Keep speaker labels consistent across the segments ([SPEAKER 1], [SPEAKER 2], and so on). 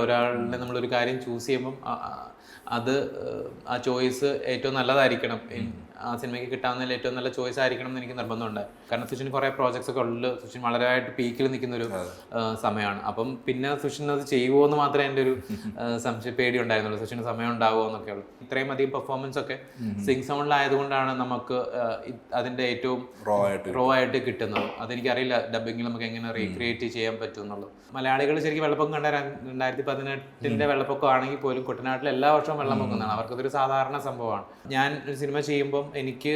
[SPEAKER 1] ഒരാളിനെ നമ്മളൊരു കാര്യം ചൂസ് ചെയ്യുമ്പം അത് ആ ചോയ്സ് ഏറ്റവും നല്ലതായിരിക്കണം. ആ സിനിമയ്ക്ക് കിട്ടാവുന്ന ഏറ്റവും നല്ല ചോയ്സ് ആയിരിക്കണം എന്ന് എനിക്ക് നിർബന്ധമുണ്ട്. കാരണം സുഷിന് കുറേ പ്രോജക്ട്സ് ഒക്കെ ഉള്ളു. സുഷിൻ വളരെ ആയിട്ട് പീക്കിൽ നിൽക്കുന്ന ഒരു സമയമാണ്. അപ്പം പിന്നെ സുഷിൻ അത് ചെയ്യുമോ എന്ന് മാത്രമേ എന്റെ ഒരു സംശയ പേടി ഉണ്ടായിരുന്നുള്ളൂ സുഷിന് സമയം ഉണ്ടാവുമോ എന്നൊക്കെ ഉള്ളൂ. ഇത്രയും അധികം പെർഫോമൻസ് ഒക്കെ സിംഗ് സൗണ്ടിലായതുകൊണ്ടാണ് നമുക്ക് അതിന്റെ അതിന്റെ ഏറ്റവും
[SPEAKER 2] റോ ആയിട്ട്
[SPEAKER 1] റോ ആയിട്ട് കിട്ടുന്നത്. അതെനിക്കറിയില്ല ഡബിങ്ങിൽ നമുക്ക് എങ്ങനെ റീക്രിയേറ്റ് ചെയ്യാൻ പറ്റും എന്നുള്ളത് മലയാളികൾ ശരിക്കും വെള്ളപ്പൊക്കം കണ്ട രണ്ടായിരത്തി പതിനെട്ടിന്റെ വെള്ളപ്പൊക്കം ആണെങ്കിൽ പോലും കുട്ടനാട്ടിൽ എല്ലാ വർഷവും വെള്ളം പൊങ്ങുന്നതാണ്. അവർക്കതൊരു സാധാരണ സംഭവമാണ്. ഞാൻ ഒരു സിനിമ ചെയ്യുമ്പം എനിക്ക്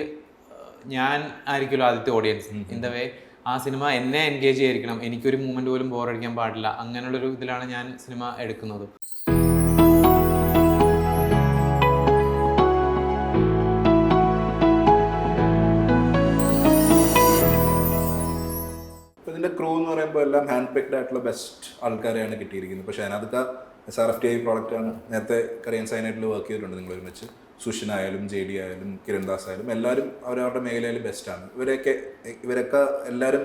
[SPEAKER 1] ഞാൻ ആയിരിക്കുമല്ലോ ആദ്യത്തെ ഓഡിയൻസ് ഇൻ ദ വേ ആ സിനിമ എന്നെ എൻഗേജ് ചെയ്തിരിക്കണം. എനിക്കൊരു മൂമെന്റ് പോലും ബോറടിക്കാൻ പാടില്ല. അങ്ങനെയുള്ളൊരു ഇതിലാണ് ഞാൻ സിനിമ എടുക്കുന്നത്.
[SPEAKER 2] ഇപ്പൊ ഇതിന്റെ ക്രൂ എന്ന് പറയുമ്പോൾ എല്ലാം ഹാൻഡ് പിക്ഡ് ആയിട്ടുള്ള ബെസ്റ്റ് ആൾക്കാരെയാണ് കിട്ടിയിരിക്കുന്നത്. പക്ഷേ അതിനകത്ത് S R F T I product ആണ്. നേരത്തെ കറിയൻ സൈനായിട്ടിൽ വർക്ക് ചെയ്തിട്ടുണ്ട് നിങ്ങൾ ഒരുമിച്ച്. സുഷിൻ ആയാലും ജെ ഡി ആയാലും കിരൺ ദാസ് ആയാലും എല്ലാവരും അവരവരുടെ മേഖലയിൽ ബെസ്റ്റാണ് ഇവരെയൊക്കെ ഇവരൊക്കെ എല്ലാവരും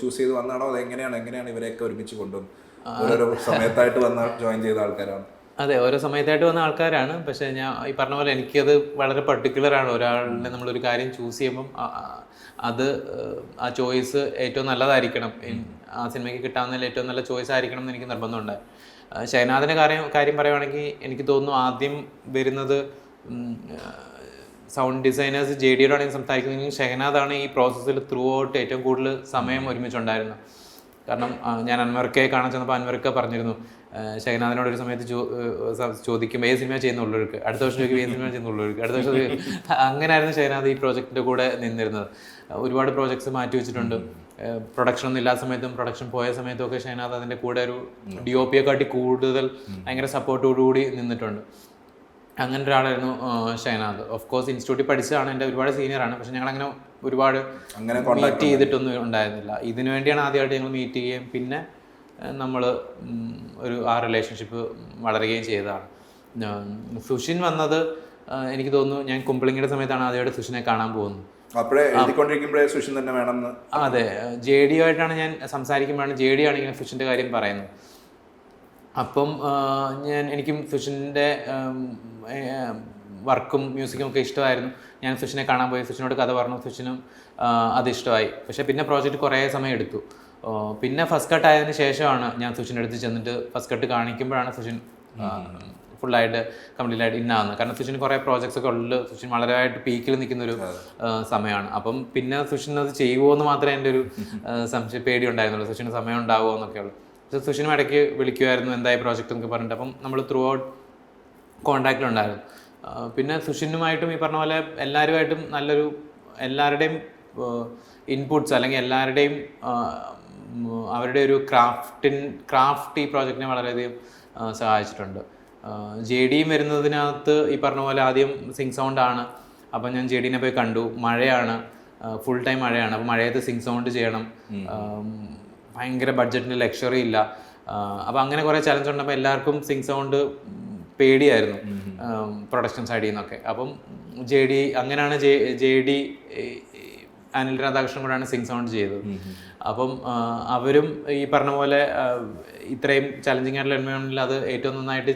[SPEAKER 2] ചൂസ് ചെയ്ത് വന്നാണോ? അതെങ്ങനെയാണ് എങ്ങനെയാണ് ഇവരെയൊക്കെ ഒരുമിച്ച് കൊണ്ടുവന്നത്? ഓരോരോ സമയത്തായിട്ട് വന്ന ജോയിൻ ചെയ്ത ആൾക്കാരാണ്.
[SPEAKER 1] അതെ ഓരോ സമയത്തായിട്ട് വന്ന ആൾക്കാരാണ്. പക്ഷെ ഞാൻ ഈ പറഞ്ഞ പോലെ എനിക്കത് വളരെ പർട്ടിക്കുലറാണ് ഒരാളിനെ നമ്മളൊരു കാര്യം ചൂസ് ചെയ്യുമ്പം അത് ആ ചോയ്സ് ഏറ്റവും നല്ലതായിരിക്കണം. ആ സിനിമയ്ക്ക് കിട്ടാവുന്നതിൽ ഏറ്റവും നല്ല ചോയ്സ് ആയിരിക്കണം എന്ന് എനിക്ക് നിർബന്ധമുണ്ട്. ഷൈനാഥിന്റെ കാര്യം കാര്യം പറയുവാണെങ്കിൽ എനിക്ക് തോന്നുന്നു ആദ്യം വരുന്നത് സൗണ്ട് ഡിസൈനേഴ്സ് ജെ ഡിയോടാണെങ്കിൽ സംസാരിക്കുന്നെങ്കിൽ ഷെഹനാദാണ് ഈ പ്രോസസ്സിൽ ത്രൂ ഔട്ട് ഏറ്റവും കൂടുതൽ സമയം ഒരുമിച്ചുണ്ടായിരുന്നു കാരണം ഞാൻ അൻവർക്കെ കാണാൻ ചെന്നപ്പോൾ അൻവർക്ക പറഞ്ഞിരുന്നു ഷെഹനാഥിനോട് ഒരു സമയത്ത് ചോദിക്കും ഏത് സിനിമ ചെയ്യുന്ന ഉള്ളവർക്ക് അടുത്ത വർഷം ചോദിക്കും ഏത് സിനിമ ചെയ്യുന്ന ഉള്ളവർക്ക് അടുത്ത വർഷം അങ്ങനെ ആയിരുന്നു ഷെഹനാഥ് ഈ പ്രോജക്റ്റിന്റെ കൂടെ നിന്നിരുന്നത്. ഒരുപാട് പ്രോജക്ട്സ് മാറ്റി വെച്ചിട്ടുണ്ട്. പ്രൊഡക്ഷൻ ഒന്നും ഇല്ലാത്ത സമയത്തും പ്രൊഡക്ഷൻ പോയ സമയത്തും ഒക്കെ ഷെഹനാഥ് അതിന്റെ കൂടെ ഒരു ഡി ഒ പിയെ കാട്ടി കൂടുതൽ ഭയങ്കര സപ്പോർട്ടോടുകൂടി നിന്നിട്ടുണ്ട്. അങ്ങനെ ഒരാളായിരുന്നു ഷൈനാഥ് ഓഫ് കോഴ്സ് ഇൻസ്റ്റിറ്റ്യൂട്ടിൽ പഠിച്ചതാണ് എന്റെ ഒരുപാട് സീനിയറാണ് പക്ഷെ ഞങ്ങൾ അങ്ങനെ ഒരുപാട്
[SPEAKER 2] അങ്ങനെ
[SPEAKER 1] മീറ്റ് ചെയ്തിട്ടൊന്നും ഉണ്ടായിരുന്നില്ല. ഇതിനു വേണ്ടിയാണ് ആദ്യമായിട്ട് ഞങ്ങൾ മീറ്റ് ചെയ്യുകയും പിന്നെ നമ്മൾ ഒരു ആ റിലേഷൻഷിപ്പ് വളരുകയും ചെയ്തതാണ്. സുഷിൻ വന്നത് എനിക്ക് തോന്നുന്നു ഞാൻ കുമ്പളിങ്ങിയുടെ സമയത്താണ് ആദ്യമായിട്ട് സുഷിനെ കാണാൻ പോകുന്നത്.
[SPEAKER 2] സുഷിൻ തന്നെ വേണം
[SPEAKER 1] അതെ. ജെ ഡി ആയിട്ടാണ് ഞാൻ സംസാരിക്കുമ്പോഴാണ് ജെ ഡി ആണ് ഇങ്ങനെ ഫിഷിന്റെ കാര്യം പറയുന്നത്. അപ്പം ഞാൻ എനിക്കും ഫിഷിന്റെ വർക്കും മ്യൂസിക്കും ഒക്കെ ഇഷ്ടമായിരുന്നു. ഞാൻ സുഷിനെ കാണാൻ പോയി. സുഷിനോട് കഥ പറഞ്ഞു. സുഷിനും അത് ഇഷ്ടമായി. പക്ഷേ പിന്നെ പ്രോജക്റ്റ് കുറേ സമയം എടുത്തു. പിന്നെ ഫസ്റ്റ് കട്ട് ആയതിനു ശേഷമാണ് ഞാൻ സുഷിന്റെ അടുത്ത് ചെന്നിട്ട് ഫസ്റ്റ് കട്ട് കാണിക്കുമ്പോഴാണ് സുഷിൻ ഫുള്ളായിട്ട് കംപ്ലീറ്റ് ആയിട്ട് ഇന്നാവുന്നത്. കാരണം സുഷിന് കുറേ പ്രോജക്ട്സ് ഒക്കെ ഉള്ളിൽ സുഷിൻ വളരെയായിട്ട് പീക്കിൽ നിൽക്കുന്ന ഒരു സമയമാണ്. അപ്പം പിന്നെ സുഷിൻ അത് ചെയ്യുമോ എന്ന് മാത്രമേ എന്റെ ഒരു സംശയ പേടി ഉണ്ടായിരുന്നുള്ളൂ സുഷിന് സമയം ഉണ്ടാവുമോ എന്നൊക്കെ ഉള്ളൂ. പക്ഷേ സുഷിനും ഇടയ്ക്ക് വിളിക്കുമായിരുന്നു എന്തായി പ്രോജക്റ്റ് എന്നൊക്കെ പറഞ്ഞിട്ട്. അപ്പം നമ്മൾ ത്രൂ ഔട്ട് കോണ്ടാക്റ്റിലുണ്ടായിരുന്നു പിന്നെ സുഷിനുമായിട്ടും ഈ പറഞ്ഞ പോലെ എല്ലാവരുമായിട്ടും നല്ലൊരു എല്ലാവരുടെയും ഇൻപുട്സ് അല്ലെങ്കിൽ എല്ലാവരുടെയും അവരുടെ ഒരു ക്രാഫ്റ്റിൻ ക്രാഫ്റ്റ് ഈ പ്രോജക്റ്റിനെ വളരെയധികം സഹായിച്ചിട്ടുണ്ട്. ജെ ഡിയും വരുന്നതിനകത്ത് ഈ പറഞ്ഞ പോലെ ആദ്യം സിങ് സൗണ്ട് ആണ്. അപ്പം ഞാൻ ജെ ഡിനെ പോയി കണ്ടു. മഴയാണ്. ഫുൾ ടൈം മഴയാണ്. അപ്പം മഴയത്ത് സിങ് സൗണ്ട് ചെയ്യണം. ഭയങ്കര ബഡ്ജറ്റിന് ലക്ഷറി ഇല്ല. അപ്പം അങ്ങനെ കുറേ ചലഞ്ച് ഉണ്ടപ്പോൾ എല്ലാവർക്കും സിങ് സൗണ്ട് പേടിയായിരുന്നു. പ്രൊഡക്ഷൻ സൈഡിൽ നിന്നൊക്കെ. അപ്പം ജെ ഡി അങ്ങനെയാണ് J J D Anil Radhakrishnan കൂടെയാണ് സിങ് സൗണ്ട് ചെയ്തത്. അപ്പം അവരും ഈ പറഞ്ഞ പോലെ ഇത്രയും ചലഞ്ചിങ് ആയിട്ടുള്ള എൻവയോൺമെന്റിൽ അത് ഏറ്റവും നന്നായിട്ട്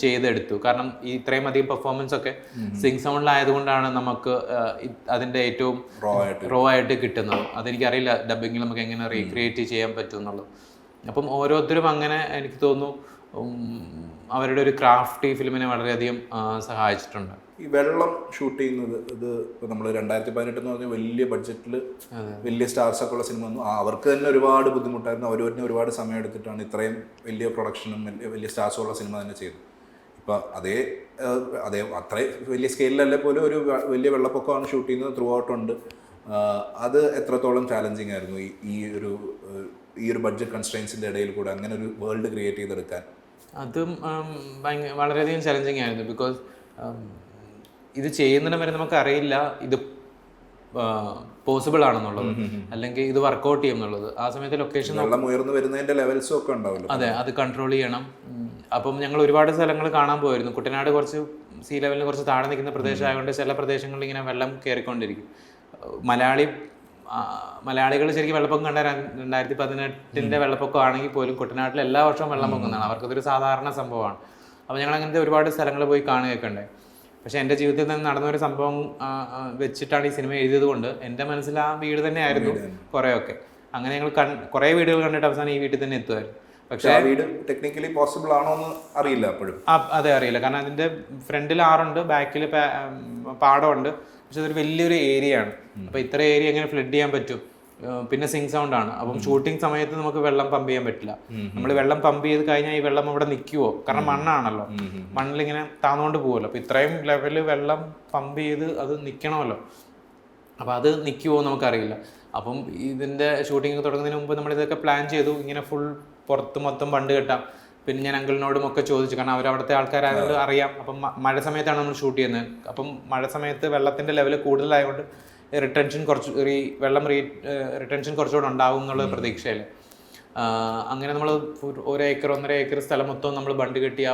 [SPEAKER 1] ചെയ്തെടുത്തു. കാരണം ഈ ഇത്രയും അധികം പെർഫോമൻസ് ഒക്കെ സിങ് സൗണ്ടിലായതുകൊണ്ടാണ് നമുക്ക് അതിന്റെ ഏറ്റവും
[SPEAKER 2] റോ ആയിട്ട്
[SPEAKER 1] കിട്ടുന്നത്. അതെനിക്കറിയില്ല ഡബിങ്ങിൽ നമുക്ക് എങ്ങനെ റീക്രിയേറ്റ് ചെയ്യാൻ പറ്റും എന്നുള്ളത്. അപ്പം ഓരോരുത്തരും അങ്ങനെ എനിക്ക് തോന്നുന്നു അവരുടെ ഒരു ക്രാഫ്റ്റ് ഈ ഫിലിമിനെ വളരെയധികം സഹായിച്ചിട്ടുണ്ട്.
[SPEAKER 2] ഈ വെള്ളം ഷൂട്ട് ചെയ്യുന്നത് ഇത് ഇപ്പോൾ നമ്മൾ രണ്ടായിരത്തി പതിനെട്ട് എന്ന് പറഞ്ഞാൽ വലിയ ബഡ്ജറ്റിൽ വലിയ സ്റ്റാർസ് ഒക്കെ ഉള്ള സിനിമ വന്നു അവർക്ക് തന്നെ ഒരുപാട് ബുദ്ധിമുട്ടായിരുന്നു. അവർ തന്നെ ഒരുപാട് സമയം എടുത്തിട്ടാണ് ഇത്രയും വലിയ പ്രൊഡക്ഷനും വലിയ വലിയ സ്റ്റാർസും ഉള്ള സിനിമ തന്നെ ചെയ്തത്. ഇപ്പം അതേ അതേ അത്രയും വലിയ സ്കെയിലല്ലേ പോലും ഒരു വലിയ വെള്ളപ്പൊക്കമാണ് ഷൂട്ട് ചെയ്യുന്നത് ത്രൂ ഔട്ട് ഉണ്ട് അത് എത്രത്തോളം ചാലഞ്ചിങ് ആയിരുന്നു ഈ ഈ ഒരു ഈ ഒരു ബഡ്ജറ്റ് കൺസ്ട്രെയിൻസിന്റെ ഇടയിൽ കൂടെ അങ്ങനെ ഒരു വേൾഡ് ക്രിയേറ്റ് ചെയ്തെടുക്കാൻ.
[SPEAKER 1] അതും ഭയങ്കര വളരെയധികം ചലഞ്ചിങ് ആയിരുന്നു. ബിക്കോസ് ഇത് ചെയ്യുന്നതിന് വരെ നമുക്കറിയില്ല ഇത് പോസിബിൾ ആണെന്നുള്ളത്. അല്ലെങ്കിൽ ഇത് വർക്കൗട്ട് ചെയ്യും എന്നുള്ളത്. ആ സമയത്ത് ലൊക്കേഷൻ
[SPEAKER 2] ഉയർന്നു ലെവൽസും ഒക്കെ ഉണ്ടാവില്ല
[SPEAKER 1] അതെ അത് കൺട്രോൾ ചെയ്യണം. അപ്പം ഞങ്ങൾ ഒരുപാട് സ്ഥലങ്ങൾ കാണാൻ പോയിരുന്നു. കുട്ടനാട് കുറച്ച് സീ ലെവലിന് കുറച്ച് താഴെ നിൽക്കുന്ന പ്രദേശമായതുകൊണ്ട് ചില പ്രദേശങ്ങളിൽ ഇങ്ങനെ വെള്ളം കയറിക്കൊണ്ടിരിക്കും. മലയാളി മലയാളികൾ ശരിക്കും വെള്ളപ്പൊക്കം കണ്ട രണ്ടായിരത്തി പതിനെട്ടിന്റെ വെള്ളപ്പൊക്കം ആണെങ്കിൽ പോലും കുട്ടനാട്ടിൽ എല്ലാ വർഷവും വെള്ളം പൊങ്ങുന്നതാണ്. അവർക്കതൊരു സാധാരണ സംഭവമാണ്. അപ്പോൾ ഞങ്ങൾ അങ്ങനത്തെ ഒരുപാട് സ്ഥലങ്ങൾ പോയി കാണുകയൊക്കെ ഉണ്ട് പക്ഷെ എന്റെ ജീവിതത്തിൽ നിന്ന് നടന്ന ഒരു സംഭവം വെച്ചിട്ടാണ് ഈ സിനിമ എഴുതിയത് കൊണ്ട് എന്റെ മനസ്സിൽ ആ വീട് തന്നെയായിരുന്നു കുറേയൊക്കെ. അങ്ങനെ ഞങ്ങൾ കൺ കുറേ വീടുകൾ കണ്ടിട്ട് അവസാനം ഈ വീട്ടിൽ തന്നെ എത്തുമായിരുന്നു. പക്ഷേ
[SPEAKER 2] പക്ഷെ ആ വീട് ടെക്നിക്കലി പോസിബിൾ ആണോ എന്ന് അറിയില്ല അപ്പോഴും
[SPEAKER 1] അതെ അറിയില്ല. കാരണം അതിന്റെ ഫ്രണ്ടിൽ ആറുണ്ട് ബാക്കിൽ പാടമുണ്ട്. പക്ഷെ അതൊരു വലിയൊരു ഏരിയ ആണ്. അപ്പോൾ ഇത്ര ഏരിയ എങ്ങനെ ഫ്ലഡ് ചെയ്യാൻ പറ്റും? പിന്നെ സിങ് സൗണ്ട് ആണ്. അപ്പം ഷൂട്ടിംഗ് സമയത്ത് നമുക്ക് വെള്ളം പമ്പ് ചെയ്യാൻ പറ്റില്ല. നമ്മൾ വെള്ളം പമ്പ് ചെയ്ത് കഴിഞ്ഞാൽ ഈ വെള്ളം അവിടെ നിൽക്കുവോ കാരണം മണ്ണാണല്ലോ. മണ്ണിൽ ഇങ്ങനെ താന്നുകൊണ്ട് പോകുമല്ലോ അപ്പോൾ ഇത്രയും ലെവലിൽ വെള്ളം പമ്പ് ചെയ്ത് അത് നിൽക്കണമല്ലോ അപ്പോൾ അത് നിൽക്കുമോ നമുക്കറിയില്ല. അപ്പം ഇതിന്റെ ഷൂട്ടിംഗ് തുടങ്ങുന്നതിന് മുമ്പ് നമ്മൾ ഇതൊക്കെ പ്ലാൻ ചെയ്തു. ഇങ്ങനെ ഫുൾ പുറത്ത് മൊത്തം ബണ്ട് കെട്ടാം. പിന്നെ ഞാൻ അങ്കിളിനോടും ഒക്കെ ചോദിച്ചു. കാരണം അവർ അവിടുത്തെ ആൾക്കാരായതുകൊണ്ട് അറിയാം. അപ്പം മഴ സമയത്താണ് നമ്മൾ ഷൂട്ട് ചെയ്യുന്നത്. അപ്പം മഴ സമയത്ത് വെള്ളത്തിന്റെ ലെവൽ കൂടുതലായതുകൊണ്ട് റിട്ടൻഷൻ കുറച്ച് റീ വെള്ളം റീ റിട്ടൻഷൻ കുറച്ചുകൂടെ ഉണ്ടാവും എന്നുള്ള പ്രതീക്ഷയിൽ അങ്ങനെ നമ്മൾ ഒരു ഏക്കർ ഒന്നര ഏക്കർ സ്ഥലം മൊത്തം നമ്മൾ ബണ്ട് കെട്ടി ആ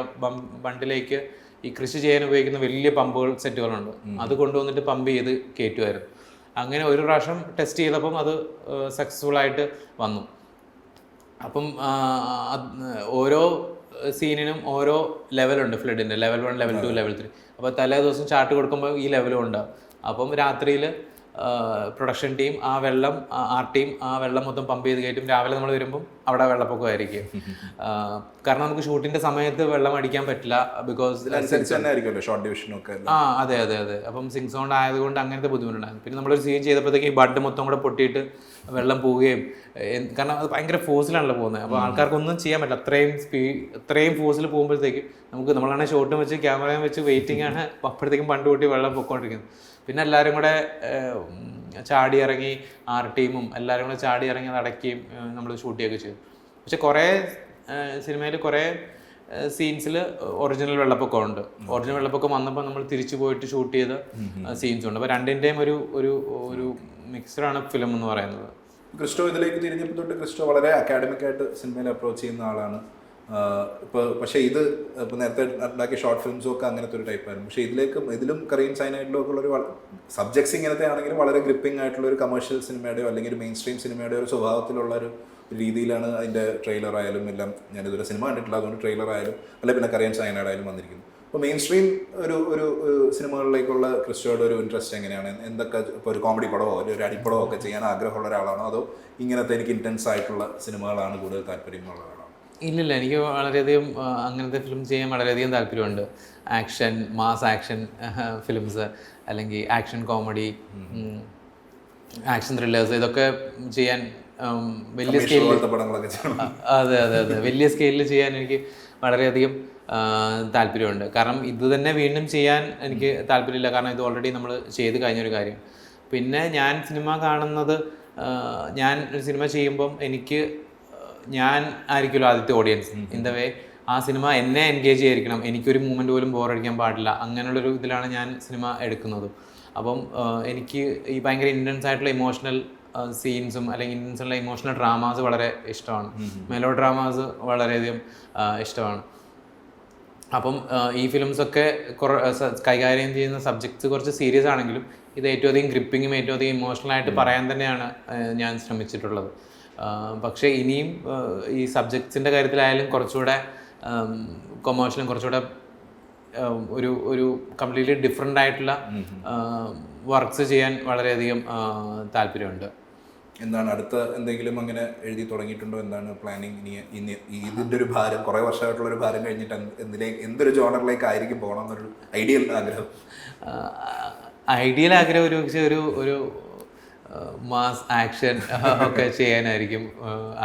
[SPEAKER 1] ബണ്ടിലേക്ക് ഈ കൃഷി ചെയ്യാൻ ഉപയോഗിക്കുന്ന വലിയ പമ്പുകൾ സെറ്റുകളുണ്ട്. അത് കൊണ്ടുവന്നിട്ട് പമ്പ് ചെയ്ത് കയറ്റുമായിരുന്നു അങ്ങനെ ഒരു പ്രാവശ്യം ടെസ്റ്റ് ചെയ്തപ്പം അത് സക്സസ്ഫുൾ ആയിട്ട് വന്നു. അപ്പം ഓരോ സീനിനും ഓരോ ലെവലുണ്ട് ഫ്ലഡിന്റെ. Level one level two level three. അപ്പോൾ തലേ ദിവസം ചാർട്ട് കൊടുക്കുമ്പോൾ ഈ ലെവലും ഉണ്ടാവും. അപ്പം രാത്രിയിൽ പ്രൊഡക്ഷൻ ടീം ആ വെള്ളം ആർ ടീം ആ വെള്ളം മൊത്തം പമ്പ് ചെയ്ത് കയറ്റും. രാവിലെ നമ്മൾ വരുമ്പം അവിടെ വെള്ളപ്പൊക്കമായിരിക്കും കാരണം നമുക്ക് ഷൂട്ടിന്റെ സമയത്ത് വെള്ളം അടിക്കാൻ പറ്റില്ല ബിക്കോസ്
[SPEAKER 2] ഷോർട്ട്
[SPEAKER 1] ആ അതെ അതെ അതെ. അപ്പം സിങ് സൗണ്ട് ആയതുകൊണ്ട് അങ്ങനത്തെ ബുദ്ധിമുട്ടുണ്ടായിരുന്നു. പിന്നെ നമ്മളൊരു സീൻ ചെയ്തപ്പോഴത്തേക്ക് ഈ ബഡ് മൊത്തം കൂടെ പൊട്ടിയിട്ട് വെള്ളം പോവുകയും കാരണം അത് ഭയങ്കര ഫോഴ്സിലാണല്ലോ പോകുന്നത്. അപ്പോൾ ആൾക്കാർക്കൊന്നും ചെയ്യാൻ പറ്റില്ല. അത്രയും സ്പീഡ് അത്രയും ഫോഴ്സിൽ പോകുമ്പോഴത്തേക്കും നമുക്ക് നമ്മളാണെങ്കിൽ ഷോട്ടും വെച്ച് ക്യാമറയും വെച്ച് വെയിറ്റിംഗ് ആണ്. അപ്പോഴത്തേക്കും പണ്ട് കൂട്ടി വെള്ളം പൊക്കോണ്ടിരിക്കുന്നത്. പിന്നെ എല്ലാവരും കൂടെ ചാടി ഇറങ്ങി ആർ ടീമും എല്ലാവരും കൂടെ ചാടി ഇറങ്ങി നടക്കുകയും നമ്മൾ ഷൂട്ട് ചെയ്യുകയൊക്കെ ചെയ്തു. പക്ഷെ കുറേ സിനിമയിൽ കുറേ സീൻസിൽ ഒറിജിനൽ വെള്ളപ്പൊക്കം ഉണ്ട്. ഒറിജിനൽ വെള്ളപ്പൊക്കം വന്നപ്പോൾ നമ്മൾ തിരിച്ചു പോയിട്ട് ഷൂട്ട് ചെയ്ത സീൻസ് ഉണ്ട്. അപ്പോൾ രണ്ടിന്റെയും ഒരു ഒരു ഒരു മിക്സഡാണ് ഫിലിം എന്ന് പറയുന്നത്.
[SPEAKER 2] ക്രിസ്റ്റോ ഇതിലേക്ക് തിരിഞ്ഞപ്പോൾ തൊട്ട് ക്രിസ്റ്റോ വളരെ അക്കാഡമിക് ആയിട്ട് സിനിമയിൽ അപ്രോച്ച് ചെയ്യുന്ന ആളാണ്. ഇപ്പോൾ പക്ഷേ ഇത് ഇപ്പോൾ നേരത്തെ ഉണ്ടാക്കിയ ഷോർട്ട് ഫിലിംസും ഒക്കെ അങ്ങനത്തെ ഒരു ടൈപ്പായിരുന്നു പക്ഷേ ഇതിലേക്ക് ഇതിലും കറീൻ സൈനായിട്ടുള്ള ഒക്കെ ഉള്ളൊരു സബ്ജക്ട്സ് ഇങ്ങനത്തെ ആണെങ്കിലും വളരെ ഗ്രിപ്പിംഗ് ആയിട്ടുള്ള ഒരു കമേഴ്ഷ്യൽ സിനിമയുടെയോ അല്ലെങ്കിൽ ഒരു മെയിൻ സ്ട്രീം സിനിമയുടെ ഒരു സ്വഭാവത്തിലുള്ള ഒരു രീതിയിലാണ് അതിന്റെ ട്രെയിലർ ആയാലും എല്ലാം ഞാനിതൊരു സിനിമ കണ്ടിട്ടില്ല. അതുകൊണ്ട് ട്രെയിലർ ആയാലും അല്ലെങ്കിൽ പിന്നെ കറിയൻ സൈനായിട്ടായാലും വന്നിരിക്കുന്നു. അപ്പോൾ മെയിൻ സ്ട്രീം ഒരു ഒരു ഒരു സിനിമകളിലേക്കുള്ള ക്രിസ്റ്റോയുടെ ഒരു ഇൻട്രസ്റ്റ് എങ്ങനെയാണ്? എന്തൊക്കെ ഇപ്പോൾ ഒരു കോമഡി പടമോ അല്ലെങ്കിൽ ഒരു അടിപ്പടമോ ഒക്കെ ചെയ്യാൻ ആഗ്രഹമുള്ള ഒരാളാണോ? അതോ ഇങ്ങനത്തെ എനിക്ക് ഇന്റൻസ് ആയിട്ടുള്ള സിനിമകളാണ് കൂടുതൽ താല്പര്യമുള്ള ഒരാളാണോ
[SPEAKER 1] ഇല്ലില്ല എനിക്ക് വളരെയധികം അങ്ങനത്തെ ഫിലിം ചെയ്യാൻ വളരെയധികം താല്പര്യമുണ്ട്. ആക്ഷൻ മാസ് ആക്ഷൻ ഫിലിംസ് അല്ലെങ്കിൽ ആക്ഷൻ കോമഡി ആക്ഷൻ ത്രില്ലേഴ്സ് ഇതൊക്കെ ചെയ്യാൻ വലിയ സ്കെയിലിൽ അതെ അതെ അതെ. വലിയ സ്കെയിലിൽ ചെയ്യാൻ എനിക്ക് വളരെയധികം താല്പര്യമുണ്ട്. കാരണം ഇത് തന്നെ വീണ്ടും ചെയ്യാൻ എനിക്ക് താല്പര്യമില്ല. കാരണം ഇത് ഓൾറെഡി നമ്മൾ ചെയ്ത് കഴിഞ്ഞൊരു കാര്യം. പിന്നെ ഞാൻ സിനിമ കാണുന്നത് ഞാൻ ഒരു സിനിമ ചെയ്യുമ്പം എനിക്ക് ഞാൻ ആയിരിക്കുമല്ലോ ആദ്യത്തെ ഓഡിയൻസ് ഇൻ ദ വേ? ആ സിനിമ എന്നെ എൻഗേജ് ചെയ്തിരിക്കണം. എനിക്കൊരു മൂമെന്റ് പോലും ബോറടിക്കാൻ പാടില്ല. അങ്ങനെയുള്ളൊരു ഇതിലാണ് ഞാൻ സിനിമ എടുക്കുന്നത്. അപ്പം എനിക്ക് ഈ ഭയങ്കര ഇന്റൻസ് ആയിട്ടുള്ള ഇമോഷണൽ സീൻസും അല്ലെങ്കിൽ ഇന്റൻസ് ഉള്ള ഇമോഷണൽ ഡ്രാമാസ് വളരെ ഇഷ്ടമാണ്. മെലോ ഡ്രാമാസ് വളരെയധികം ഇഷ്ടമാണ്. അപ്പം ഈ ഫിലിംസൊക്കെ കുറ കൈകാര്യം ചെയ്യുന്ന സബ്ജക്ട്സ് കുറച്ച് സീരിയസ് ആണെങ്കിലും ഇത് ഏറ്റവും അധികം ഗ്രിപ്പിങ്ങും ഏറ്റവും അധികം ഇമോഷണൽ ആയിട്ട് പറയാൻ തന്നെയാണ് ഞാൻ ശ്രമിച്ചിട്ടുള്ളത്. പക്ഷേ ഇനിയും ഈ സബ്ജക്ട്സിന്റെ കാര്യത്തിലായാലും കുറച്ചുകൂടെ കൊമേഴ്ഷ്യലും കുറച്ചുകൂടെ ഒരു ഒരു കംപ്ലീറ്റ്ലി ഡിഫറെന്റ് ആയിട്ടുള്ള വർക്ക്സ് ചെയ്യാൻ വളരെയധികം താല്പര്യമുണ്ട്.
[SPEAKER 2] എന്താണ് അടുത്ത എന്തെങ്കിലും അങ്ങനെ എഴുതി തുടങ്ങിയിട്ടുണ്ടോ? എന്താണ് പ്ലാനിങ് ഇനി ഇനി ഇതിന്റെ ഒരു ഭാരം കുറേ വർഷമായിട്ടുള്ള ഒരു ഭാരം കഴിഞ്ഞിട്ട് എന്ത് എന്തിലേക്ക് എന്തൊരു ജോണറിലേക്ക് ആയിരിക്കും പോകണം എന്നൊരു ഐഡിയൽ ആഗ്രഹം?
[SPEAKER 1] ഐഡിയൽ ആഗ്രഹം ഒരു പക്ഷേ ഒരു ഒരു മാസ് ആക്ഷൻ ഒക്കെ ചെയ്യാനായിരിക്കും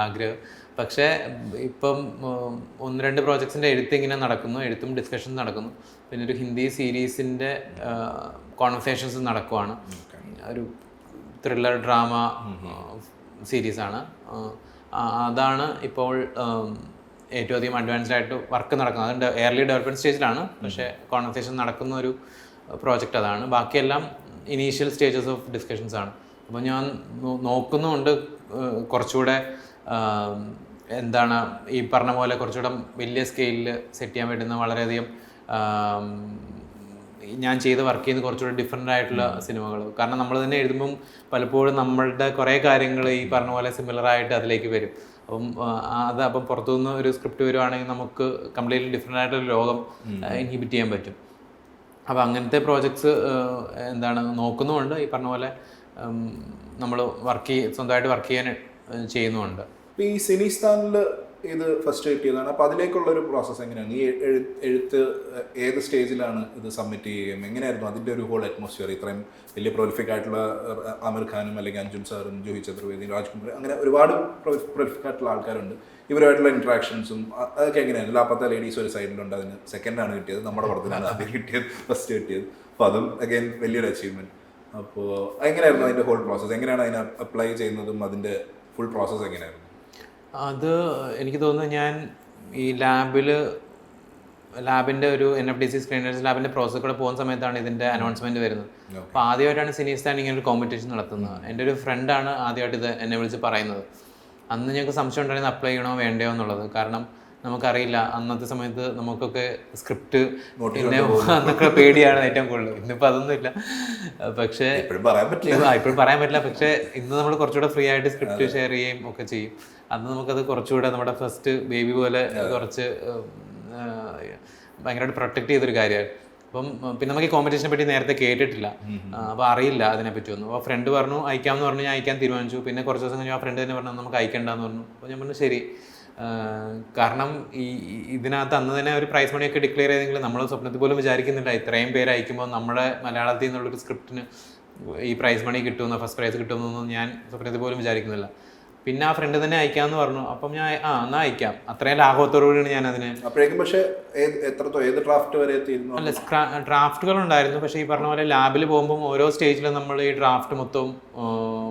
[SPEAKER 1] ആഗ്രഹം. പക്ഷേ ഇപ്പം ഒന്ന് രണ്ട് പ്രോജക്ട്സിന്റെ എഴുത്ത് ഇങ്ങനെ നടക്കുന്നു എഴുത്തും ഡിസ്കഷൻസ് നടക്കുന്നു. പിന്നെ ഒരു ഹിന്ദി സീരീസിന്റെ കോൺവെർസേഷൻസ് നടക്കുവാണ്. ഒരു ത്രില്ലർ ഡ്രാമ സീരീസാണ് അതാണ് ഇപ്പോൾ ഏറ്റവും അധികം അഡ്വാൻസ്ഡ് ആയിട്ട് വർക്ക് നടക്കുന്നത്. അതുകൊണ്ട് എയർലി ഡെവലപ്മെന്റ് സ്റ്റേജിലാണ് പക്ഷേ കോൺവെർസേഷൻ നടക്കുന്ന ഒരു പ്രോജക്റ്റ് അതാണ്. ബാക്കിയെല്ലാം ഇനീഷ്യൽ സ്റ്റേജസ് ഓഫ് ഡിസ്കഷൻസ് ആണ്. അപ്പോൾ ഞാൻ നോക്കുന്നുമുണ്ട് കുറച്ചുകൂടെ എന്താണ് ഈ പറഞ്ഞ പോലെ കുറച്ചുകൂടെ വലിയ സ്കെയിലിൽ സെറ്റ് ചെയ്യാൻ പറ്റുന്ന വളരെയധികം ഞാൻ ചെയ്ത വർക്ക് ചെയ്യുന്ന കുറച്ചുകൂടെ ഡിഫറെന്റ് ആയിട്ടുള്ള സിനിമകൾ. കാരണം നമ്മൾ തന്നെ എഴുതുമ്പം പലപ്പോഴും നമ്മളുടെ കുറേ കാര്യങ്ങൾ ഈ പറഞ്ഞ പോലെ സിമിലർ ആയിട്ട് അതിലേക്ക് വരും. അപ്പം അത് അപ്പം പുറത്തുനിന്ന് ഒരു സ്ക്രിപ്റ്റ് വരുവാണെങ്കിൽ നമുക്ക് കംപ്ലീറ്റ്ലി ഡിഫറെന്റ് ആയിട്ടുള്ള ലോകം ഇൻഹിബിറ്റ് ചെയ്യാൻ പറ്റും. അപ്പോൾ അങ്ങനത്തെ പ്രോജക്ട്സ് എന്താണ് നോക്കുന്നുമുണ്ട്. ഈ പറഞ്ഞ പോലെ നമ്മൾ വർക്ക് സ്വന്തമായിട്ട് വർക്ക് ചെയ്യാൻ
[SPEAKER 2] ചെയ്യുന്നുണ്ട്. ഈ സിനിസ്ഥാനിൽ ഇത് ഫസ്റ്റ് കിട്ടിയതാണ് അപ്പോൾ അതിലേക്കുള്ള ഒരു പ്രോസസ്സ് എങ്ങനെയാണ്? ഈ എഴു- എഴുത്ത് ഏത് സ്റ്റേജിലാണ് ഇത് സബ്മിറ്റ് ചെയ്യുകയും എങ്ങനെയായിരുന്നു അതിന്റെ ഒരു ഹോൾ അറ്റ്മോസ്ഫിയർ ഇത്രയും വലിയ പ്രൊലിഫിക് ആയിട്ടുള്ള ആമിർ ഖാനും അല്ലെങ്കിൽ അഞ്ജും സാറും ജൂഹി ചതുർവേദി രാജ്കുമാർ അങ്ങനെ ഒരുപാട് പ്രൊലിഫിക് ആയിട്ടുള്ള ആൾക്കാരുണ്ട്. ഇവരുമായിട്ടുള്ള ഇൻട്രാക്ഷൻസും അതൊക്കെ എങ്ങനെയാണ് ലാപ്പത്ത ലേഡീസ് ഒരു സൈഡിലുണ്ട് അതിന് സെക്കൻഡാണ് കിട്ടിയത്. നമ്മുടെ പടത്തിനാണ് ആദ്യം കിട്ടിയത് ഫസ്റ്റ് കിട്ടിയത് അപ്പോൾ അതും അഗൈൻ വലിയൊരു അച്ചീവ്മെന്റ് അപ്പോൾ എങ്ങനെയായിരുന്നു അതിന്റെ ഹോൾ പ്രോസസ്സ് എങ്ങനെയാണ് അതിനെ അപ്ലൈ ചെയ്യുന്നതും അതിന്റെ ഫുൾ പ്രോസസ്സ് എങ്ങനെയായിരുന്നു?
[SPEAKER 1] അത് എനിക്ക് തോന്നുന്നു ഞാൻ ഈ ലാബിൽ ലാബിന്റെ ഒരു N F D C screeners ലാബിന്റെ process കൂടെ പോകുന്ന സമയത്താണ് ഇതിന്റെ അനൗൺസ്മെന്റ് വരുന്നത്. അപ്പോൾ ആദ്യമായിട്ടാണ് സിനിസ്ഥാൻ ഇങ്ങനെ ഒരു കോമ്പറ്റീഷൻ നടത്തുന്നത്. എന്റെ ഒരു ഫ്രണ്ടാണ് ആദ്യമായിട്ട് ഇത് എന്നെ വിളിച്ച് പറയുന്നത്. അന്ന് ഞങ്ങൾക്ക് സംശയം ഉണ്ടായിരുന്നു അപ്ലൈ ചെയ്യണോ വേണ്ടയോ എന്നുള്ളത്. കാരണം നമുക്കറിയില്ല. അന്നത്തെ സമയത്ത് നമുക്കൊക്കെ സ്ക്രിപ്റ്റ് പിന്നെ അന്നൊക്കെ പേടിയാണ് ഏറ്റവും കൂടുതൽ. ഇന്നിപ്പോൾ അതൊന്നുമില്ല. പക്ഷേ
[SPEAKER 2] ഇപ്പോഴും പറയാൻ പറ്റില്ല.
[SPEAKER 1] ഇപ്പോഴും പറയാൻ പറ്റില്ല. പക്ഷേ ഇന്ന് നമ്മൾ കുറച്ചുകൂടെ ഫ്രീ ആയിട്ട് സ്ക്രിപ്റ്റ് ഷെയർ ചെയ്യുകയും ഒക്കെ ചെയ്യും. അന്ന് നമുക്കത് കുറച്ചുകൂടെ നമ്മുടെ ഫസ്റ്റ് ബേബി പോലെ കുറച്ച് ഭയങ്കരമായിട്ട് പ്രൊട്ടക്ട് ചെയ്തൊരു കാര്യമാണ്. അപ്പം പിന്നെ നമുക്ക് ഈ കോമ്പറ്റീഷനെ പറ്റി നേരത്തെ കേട്ടിട്ടില്ല. അപ്പോൾ അറിയില്ല അതിനെപ്പറ്റി ഒന്നും. അപ്പോൾ ഫ്രണ്ട് പറഞ്ഞു അയക്കാമെന്ന് പറഞ്ഞു ഞാൻ അയക്കാൻ തീരുമാനിച്ചു. പിന്നെ കുറച്ച് ദിവസം കഴിഞ്ഞു ആ ഫ്രണ്ട് തന്നെ പറഞ്ഞു നമുക്ക് അയക്കണ്ടെന്ന് പറഞ്ഞു. അപ്പോൾ ഞാൻ പറഞ്ഞു ശരി. കാരണം ഈ ഇതിനകത്ത് അന്ന് തന്നെ ഒരു പ്രൈസ് മണിയൊക്കെ ഡിക്ലെയർ ചെയ്തെങ്കിൽ നമ്മൾ സ്വപ്നത്തിൽ പോലും വിചാരിക്കുന്നില്ല ഇത്രയും പേര് അയക്കുമ്പോൾ നമ്മുടെ മലയാളത്തിൽ നിന്നുള്ളൊരു സ്ക്രിപ്റ്റിന് ഈ പ്രൈസ് മണി കിട്ടുമെന്നോ ഫസ്റ്റ് പ്രൈസ് കിട്ടുമെന്നൊന്നും ഞാൻ സ്വപ്നത്തിൽ പോലും വിചാരിക്കുന്നില്ല. പിന്നെ ആ ഫ്രണ്ട് തന്നെ അയക്കാന്ന് പറഞ്ഞു. അപ്പം ഞാൻ ആ എന്നാ അയക്കാം. അത്രയും ലാഘവത്തോടുകൂടിയാണ് ഞാൻ അതിന്
[SPEAKER 2] അപ്പോഴേക്കും പക്ഷേ ഏത് എത്രത്തോ ഏത് ഡ്രാഫ്റ്റ് വരെ എത്തിയിരുന്നു?
[SPEAKER 1] അല്ല ഡ്രാഫ്റ്റുകൾ ഉണ്ടായിരുന്നു പക്ഷേ ഈ പറഞ്ഞ പോലെ ലാബിൽ പോകുമ്പോൾ ഓരോ സ്റ്റേജിലും നമ്മൾ ഈ ഡ്രാഫ്റ്റ് മൊത്തം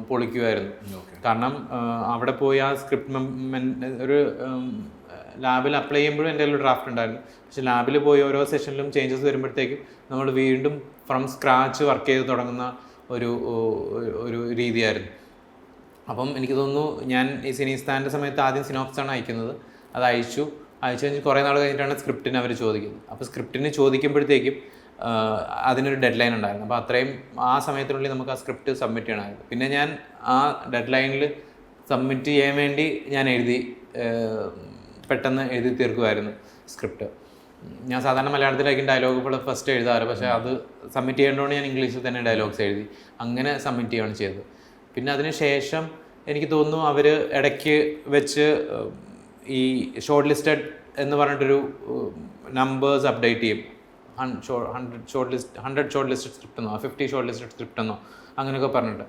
[SPEAKER 1] പൊളിക്കുമായിരുന്നു കാരണം അവിടെ പോയി ആ സ്ക്രിപ്റ്റ് ഒരു ലാബിൽ അപ്ലൈ ചെയ്യുമ്പോഴും എന്റെ ഒരു ഡ്രാഫ്റ്റ് ഉണ്ടായിരുന്നു. പക്ഷെ ലാബിൽ പോയി ഓരോ സെഷനിലും ചേഞ്ചസ് വരുമ്പോഴത്തേക്കും നമ്മൾ വീണ്ടും ഫ്രം സ്ക്രാച്ച് വർക്ക് ചെയ്ത് തുടങ്ങുന്ന ഒരു- ഒരു രീതിയായിരുന്നു. അപ്പം എനിക്ക് തോന്നുന്നു ഞാൻ ഈ സിനിസ്ഥാന്റെ സമയത്ത് ആദ്യം സിനോപ്സാണ് അയക്കുന്നത്. അത് അയച്ചു. അയച്ചു കഴിഞ്ഞ് കുറേ നാൾ കഴിഞ്ഞിട്ടാണ് സ്ക്രിപ്റ്റിന് അവർ ചോദിക്കുന്നത്. അപ്പോൾ സ്ക്രിപ്റ്റിന് ചോദിക്കുമ്പോഴത്തേക്കും അതിനൊരു ഡെഡ് ലൈൻ ഉണ്ടായിരുന്നു. അപ്പോൾ അത്രയും ആ സമയത്തിനുള്ളിൽ നമുക്ക് ആ സ്ക്രിപ്റ്റ് സബ്മിറ്റ് ചെയ്യണമായിരുന്നു. പിന്നെ ഞാൻ ആ ഡെഡ് ലൈനിൽ സബ്മിറ്റ് ചെയ്യാൻ വേണ്ടി ഞാൻ എഴുതി പെട്ടെന്ന് എഴുതി തീർക്കുമായിരുന്നു സ്ക്രിപ്റ്റ്. ഞാൻ സാധാരണ മലയാളത്തിലായിരിക്കും ഡയലോഗുകൾ ഫസ്റ്റ് എഴുതാറ്. പക്ഷേ അത് സബ്മിറ്റ് ചെയ്യേണ്ടതുകൊണ്ട് ഞാൻ ഇംഗ്ലീഷിൽ തന്നെ ഡയലോഗ്സ് എഴുതി. അങ്ങനെ സബ്മിറ്റ് ചെയ്യുകയാണ് ചെയ്തത്. പിന്നെ അതിനുശേഷം എനിക്ക് തോന്നുന്നു അവർ ഇടയ്ക്ക് വെച്ച് ഈ ഷോർട്ട് ലിസ്റ്റഡ് എന്ന് പറഞ്ഞിട്ടൊരു നമ്പേഴ്സ് അപ്ഡേറ്റ് ചെയ്യും. Hundred short list hundred short listed script എന്നോ ഫിഫ്റ്റി ഷോർട്ട് ലിസ്റ്റഡ് സ്ക്രിപ്റ്റ് എന്നോ അങ്ങനെയൊക്കെ പറഞ്ഞിട്ട്.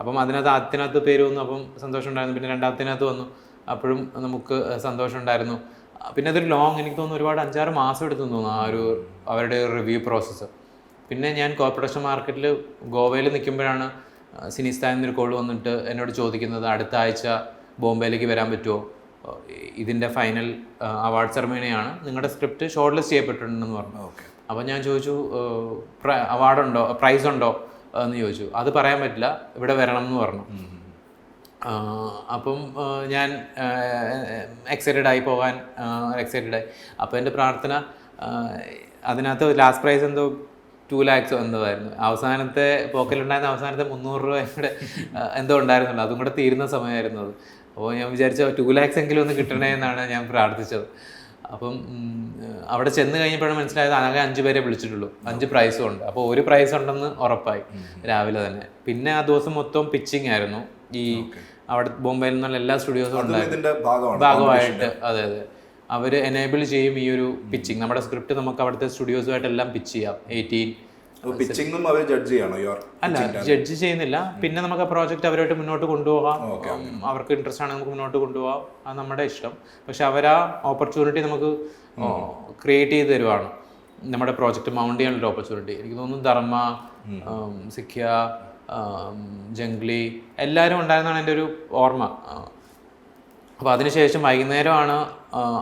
[SPEAKER 1] അപ്പം അതിനകത്ത് ആദ്യത്തിനകത്ത് പേര് വന്നു അപ്പം സന്തോഷം ഉണ്ടായിരുന്നു. പിന്നെ രണ്ടാമത്തിനകത്ത് വന്നു അപ്പോഴും നമുക്ക് സന്തോഷം ഉണ്ടായിരുന്നു. പിന്നെ അതൊരു ലോങ് എനിക്ക് തോന്നുന്നു ഒരുപാട് അഞ്ചാറ് മാസം എടുത്തു തോന്നുന്നു ആ ഒരു അവരുടെ റിവ്യൂ പ്രോസസ്സ് പിന്നെ ഞാൻ കോർപ്പറേഷൻ മാർക്കറ്റിൽ ഗോവയിൽ നിൽക്കുമ്പോഴാണ് സിനിസ്ഥാനിൽ എന്നൊരു കോൾ വന്നിട്ട് എന്നോട് ചോദിക്കുന്നത് അടുത്ത ആഴ്ച ബോംബെയിലേക്ക് വരാൻ പറ്റുമോ? ഇതിന്റെ ഫൈനൽ അവാർഡ് സെറമണിയാണ് നിങ്ങളുടെ സ്ക്രിപ്റ്റ് ഷോർട്ട് ലിസ്റ്റ് ചെയ്യപ്പെട്ടിട്ടുണ്ടെന്ന് പറഞ്ഞു.
[SPEAKER 2] ഓക്കെ.
[SPEAKER 1] അപ്പോൾ ഞാൻ ചോദിച്ചു അവാർഡുണ്ടോ പ്രൈസ് ഉണ്ടോ എന്ന് ചോദിച്ചു. അത് പറയാൻ പറ്റില്ല ഇവിടെ വരണം എന്ന് പറഞ്ഞു. അപ്പം ഞാൻ എക്സൈറ്റഡ് ആയി പോകാൻ എക്സൈറ്റഡ് ആയി. അപ്പോൾ എന്റെ പ്രാർത്ഥന അതിനകത്ത് ലാസ്റ്റ് പ്രൈസ് എന്തോ ടു ലാക്സ് എന്തോ ആയിരുന്നു അവസാനത്തെ പോക്കലുണ്ടായിരുന്ന അവസാനത്തെ മുന്നൂറ് രൂപയുടെ ആ, എന്തോ ഉണ്ടായിരുന്നല്ലോ അതും കൂടെ തീരുന്ന സമയമായിരുന്നു അത്. അപ്പോൾ ഞാൻ വിചാരിച്ച ടു ലാക്സ് എങ്കിലും ഒന്ന് കിട്ടണേ എന്നാണ് ഞാൻ പ്രാർത്ഥിച്ചത്. അപ്പം അവിടെ ചെന്ന് കഴിഞ്ഞപ്പോഴാണ് മനസ്സിലായത് ആകെ അഞ്ച് പേരെ വിളിച്ചിട്ടുള്ളൂ. അഞ്ച് പ്രൈസും ഉണ്ട്. അപ്പോൾ ഒരു പ്രൈസ് ഉണ്ടെന്ന് ഉറപ്പായി രാവിലെ തന്നെ. പിന്നെ ആ ദിവസം മൊത്തം പിച്ചിങ് ആയിരുന്നു. ഈ അവിടെ ബോംബെയിൽ നിന്നുള്ള എല്ലാ സ്റ്റുഡിയോസും ഉണ്ടായിരുന്നു. ഭാഗമായിട്ട്. അതെ അതെ. അവർ എനേബിൾ ചെയ്യും ഈ ഒരു പിച്ചിങ് നമ്മുടെ സ്ക്രിപ്റ്റ് നമുക്ക് അവിടുത്തെ സ്റ്റുഡിയോസുമായിട്ടെല്ലാം പിച്ച് ചെയ്യാം. എയ്റ്റീൻ
[SPEAKER 2] പിച്ചിങ്ങും അവർ ജഡ്ജ് ചെയ്യണോ?
[SPEAKER 1] അല്ല ജഡ്ജ് ചെയ്യുന്നില്ല. പിന്നെ നമുക്ക് ആ പ്രോജക്റ്റ് അവരുമായിട്ട് മുന്നോട്ട് കൊണ്ടുപോകാം. അവർക്ക് ഇൻട്രസ്റ്റ് ആണ് നമുക്ക് മുന്നോട്ട് കൊണ്ടുപോകാം. അത് നമ്മുടെ ഇഷ്ടം. പക്ഷെ അവരാ ഓപ്പർച്യൂണിറ്റി നമുക്ക് ക്രിയേറ്റ് ചെയ്ത് തരുവാണ്. നമ്മുടെ പ്രോജക്റ്റ് മൗണ്ട് ചെയ്യാനുള്ള ഓപ്പർച്യൂണിറ്റി എനിക്ക് തോന്നുന്നു ധർമ്മ സിഖ്യ ജംഗ്ലി എല്ലാവരും ഉണ്ടായിരുന്നാണ് എന്റെ ഒരു ഓർമ്മ. അപ്പോൾ അതിനുശേഷം വൈകുന്നേരമാണ്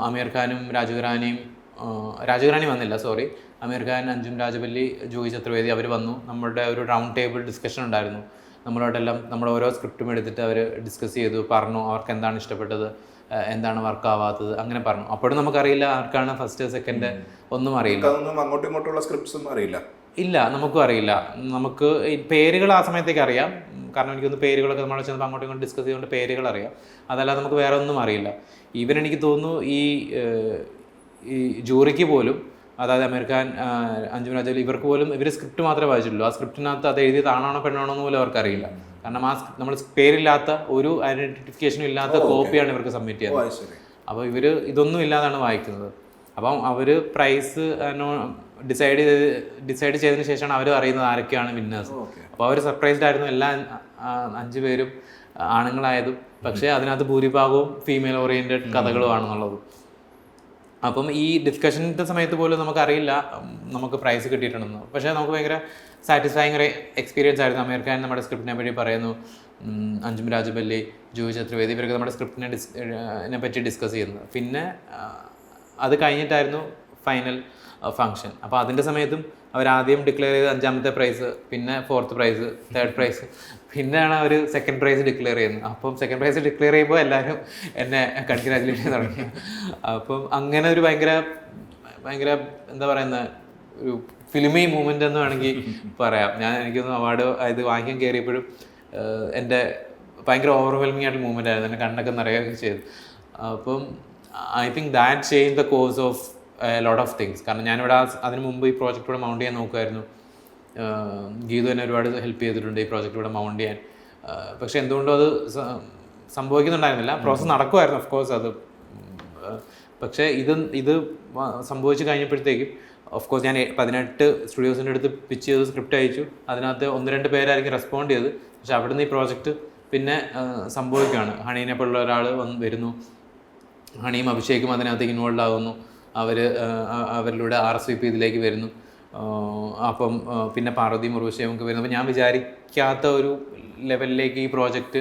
[SPEAKER 1] അമീർ ഖാനും രാജീവ് റാനിയും ആ, രാജീവ് റാണി വന്നില്ല സോറി. അമീർ ഖാൻ അഞ്ജും രാജവല്ലി ജോയി ചതുർവേദി അവർ വന്നു. നമ്മളുടെ ഒരു റൗണ്ട് ടേബിൾ ഡിസ്കഷൻ ഉണ്ടായിരുന്നു. നമ്മളോടെല്ലാം നമ്മൾ ഓരോ സ്ക്രിപ്റ്റും എടുത്തിട്ട് അവർ ഡിസ്കസ് ചെയ്തു പറഞ്ഞു അവർക്ക് എന്താണ് ഇഷ്ടപ്പെട്ടത് എന്താണ് വർക്ക് ആവാത്തത് അങ്ങനെ പറഞ്ഞു. അപ്പോഴും നമുക്കറിയില്ല ആർക്കാണ് ഫസ്റ്റ് സെക്കൻഡ് ഒന്നും അറിയില്ല.
[SPEAKER 2] അങ്ങോട്ടും ഇങ്ങോട്ടുള്ള സ്ക്രിപ്റ്റ്സും അറിയില്ല.
[SPEAKER 1] ഇല്ല നമുക്കും അറിയില്ല. നമുക്ക് പേരുകൾ ആ സമയത്തേക്ക് അറിയാം. കാരണം എനിക്കൊന്ന് പേരുകളൊക്കെ നമ്മൾ ചെന്നപ്പോൾ അങ്ങോട്ടും ഇങ്ങോട്ടും ഡിസ്കസ് ചെയ്തുകൊണ്ട് പേരുകൾ അറിയാം. അതല്ലാതെ നമുക്ക് വേറെ ഒന്നും അറിയില്ല. ഈവൻ എനിക്ക് തോന്നുന്നു ഈ ഈ ജൂറിക്ക് പോലും അതായത് അമേരിക്കൻ അഞ്ചു രാജ്യം ഇവർക്ക് പോലും ഇവർ സ്ക്രിപ്റ്റ് മാത്രമേ വായിച്ചിട്ടുള്ളൂ. ആ സ്ക്രിപ്റ്റിനകത്ത് അത് എഴുതിയത് ആണാണോ പെണ്ണാണോ എന്ന് പോലും അവർക്കറിയില്ല കാരണം ആ നമ്മൾ പേരില്ലാത്ത ഒരു ഐഡന്റിഫിക്കേഷനും ഇല്ലാത്ത കോപ്പിയാണ് ഇവർക്ക് സബ്മിറ്റ് ചെയ്യുന്നത്. അപ്പോൾ ഇവർ ഇതൊന്നും ഇല്ലാതാണ് വായിക്കുന്നത്. അപ്പം അവർ പ്രൈസ് ഡിസൈഡ് ചെയ്ത് ഡിസൈഡ് ചെയ്തതിന് ശേഷമാണ് അവർ അറിയുന്നത് ആരൊക്കെയാണ് വിന്നേഴ്സ് അപ്പോൾ അവർ സർപ്രൈസ്ഡ് ആയിരുന്നു എല്ലാ അഞ്ച് പേരും ആണുങ്ങളായതും. പക്ഷേ അതിനകത്ത് ഭൂരിഭാഗവും ഫീമെയിൽ ഓറിയന്റഡ് കഥകളുമാണെന്നുള്ളത്. അപ്പം ഈ ഡിസ്കഷന്റെ സമയത്ത് പോലും നമുക്കറിയില്ല നമുക്ക് പ്രൈസ് കിട്ടിയിട്ടുണ്ടെന്ന്. പക്ഷേ നമുക്ക് ഭയങ്കര സാറ്റിസ്ഫൈങ് ഒരു എക്സ്പീരിയൻസ് ആയിരുന്നു. അമേരിക്കൻ നമ്മുടെ സ്ക്രിപ്റ്റിനെ പറ്റി പറയുന്നു. അഞ്ചും അഞ്ജും രാജബല്ലി ജൂഹി ചതുർവേദി ഇവരൊക്കെ നമ്മുടെ സ്ക്രിപ്റ്റിനെ ഡിസ് പറ്റി ഡിസ്കസ് ചെയ്യുന്നത് പിന്നെ അത് കഴിഞ്ഞിട്ടായിരുന്നു ഫൈനൽ ഫങ്ഷൻ അപ്പോൾ അതിന്റെ സമയത്തും അവരാദ്യം ഡിക്ലെയർ ചെയ്ത് അഞ്ചാമത്തെ പ്രൈസ് പിന്നെ ഫോർത്ത് പ്രൈസ് തേർഡ് പ്രൈസ് പിന്നെയാണ് അവർ സെക്കൻഡ് പ്രൈസ് ഡിക്ലെയർ ചെയ്യുന്നത്. അപ്പം സെക്കൻഡ് പ്രൈസ് ഡിക്ലെയർ ചെയ്യുമ്പോൾ എല്ലാവരും എന്നെ കൺഗ്രാജുലേറ്റ് ചെയ്യാൻ തുടങ്ങി. അപ്പം അങ്ങനെ ഒരു ഭയങ്കര ഭയങ്കര എന്താ പറയുന്ന ഒരു ഫിലിമി മൂമെന്റ് എന്ന് വേണമെങ്കിൽ പറയാം. ഞാൻ എനിക്കൊന്ന് അവാർഡ് ഇത് വാങ്ങിക്കാൻ കയറിയപ്പോഴും എന്റെ ഭയങ്കര ഓവർവെൽമിംഗ് ആയിട്ടുള്ള മൂവ്മെന്റ് ആയിരുന്നു. എന്റെ കണ്ണൊക്കെ നിറയുകയൊക്കെ ചെയ്തു. അപ്പം I think that change the course of lot of things കാരണം ഞാനിവിടെ ആ- അതിന് മുമ്പ് ഈ പ്രോജക്റ്റ് ഇവിടെ മൗണ്ട് ചെയ്യാൻ നോക്കുമായിരുന്നു ഗീതു എന്നെ ഒരുപാട് ഹെൽപ്പ് ചെയ്തിട്ടുണ്ട് ഈ പ്രോജക്റ്റ് ഇവിടെ മൗണ്ട് ചെയ്യാൻ. പക്ഷേ എന്തുകൊണ്ടും അത് സംഭവിക്കുന്നുണ്ടായിരുന്നില്ല. പ്രോസസ്സ് നടക്കുമായിരുന്നു ഓഫ് കോഴ്സ് അത്. പക്ഷേ ഇത് ഇത് സംഭവിച്ചു കഴിഞ്ഞപ്പോഴത്തേക്കും ഓഫ് കോഴ്സ് ഞാൻ പതിനെട്ട് സ്റ്റുഡിയോസിന്റെ അടുത്ത് പിച്ച് ചെയ്ത് സ്ക്രിപ്റ്റ് അയച്ചു. അതിനകത്ത് ഒന്ന് രണ്ട് പേരായിരിക്കും റെസ്പോണ്ട് ചെയ്ത്. പക്ഷെ അവിടുന്ന് ഈ പ്രോജക്റ്റ് പിന്നെ സംഭവിക്കുകയാണ്. ഹണീനെ പോലുള്ള ഒരാൾ വന്ന് വരുന്നു. ഹണിയും അഭിഷേകും അതിനകത്തേക്ക് ഇൻവോൾവ് ആകുന്നു. അവർ അവരിലൂടെ ആർ എസ് വി പി ഇതിലേക്ക് വരുന്നു. അപ്പം പിന്നെ പാർവതി മുറുവശ്ശേവും നമുക്ക് വരുന്നു. അപ്പം ഞാൻ വിചാരിക്കാത്ത ഒരു ലെവലിലേക്ക് ഈ പ്രോജക്റ്റ്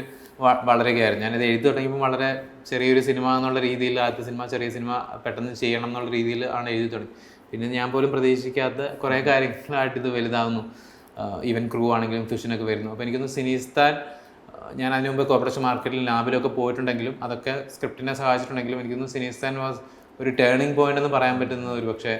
[SPEAKER 1] വളരുകയായിരുന്നു. ഞാനിത് എഴുതി തുടങ്ങിയപ്പോൾ വളരെ ചെറിയൊരു സിനിമ എന്നുള്ള രീതിയിൽ ആദ്യത്തെ സിനിമ ചെറിയ സിനിമ പെട്ടെന്ന് ചെയ്യണം എന്നുള്ള രീതിയിൽ ആണ് എഴുതി തുടങ്ങി. പിന്നെ ഞാൻ പോലും പ്രതീക്ഷിക്കാത്ത കുറേ കാര്യങ്ങളായിട്ട് ഇത് വലുതാകുന്നു ഈവൻ ക്രൂ ആണെങ്കിലും ഫിഷനൊക്കെ വരുന്നു. അപ്പോൾ എനിക്കൊന്ന് സിനിസ്ഥാൻ ഞാൻ അതിന് മുമ്പ് കോർപ്പറേഷൻ മാർക്കറ്റിൽ ലാബിലൊക്കെ പോയിട്ടുണ്ടെങ്കിലും അതൊക്കെ സ്ക്രിപ്റ്റിനെ സഹായിച്ചിട്ടുണ്ടെങ്കിലും എനിക്കൊന്ന് സിനിസ്ഥാൻ വാസ് ഒരു ടേണിംഗ് പോയിന്റ് എന്ന് പറയാൻ പറ്റുന്നത് ഒരു പക്ഷേ